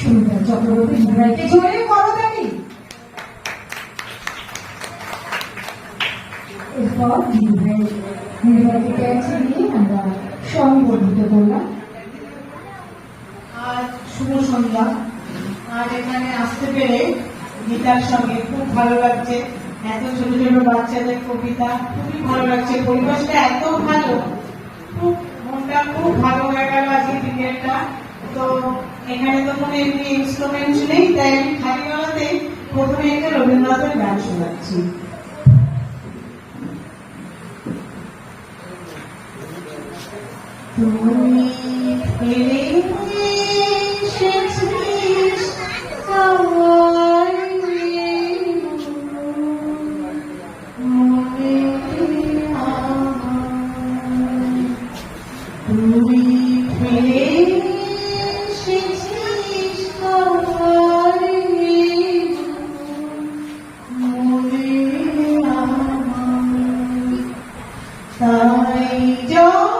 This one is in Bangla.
সুন্দর চক্রবর্তী মহারাজকে জোরে করো তালি এরপর নির্বাচিত আছে নিয়ে আমরা সংবর্ধিত করলাম আজ শুভ সন্ধ্যা। আজ এখানে আসতে পেরে গীতার সঙ্গে খুব ভালো লাগছে। এত ছোট ছোট বাচ্চাদের কবিতা খুবই ভালো লাগছে। পরিবেশটা এত ভালো। তো এখানে তো কোনো এমনি ইনস্ট্রুমেন্ট নেই, তাই আমি খালি গলাতে প্রথমে একটা রবীন্দ্রনাথের গান শোনাচ্ছি। তুমি ফিরে এসেছিস আমার। তাই জয়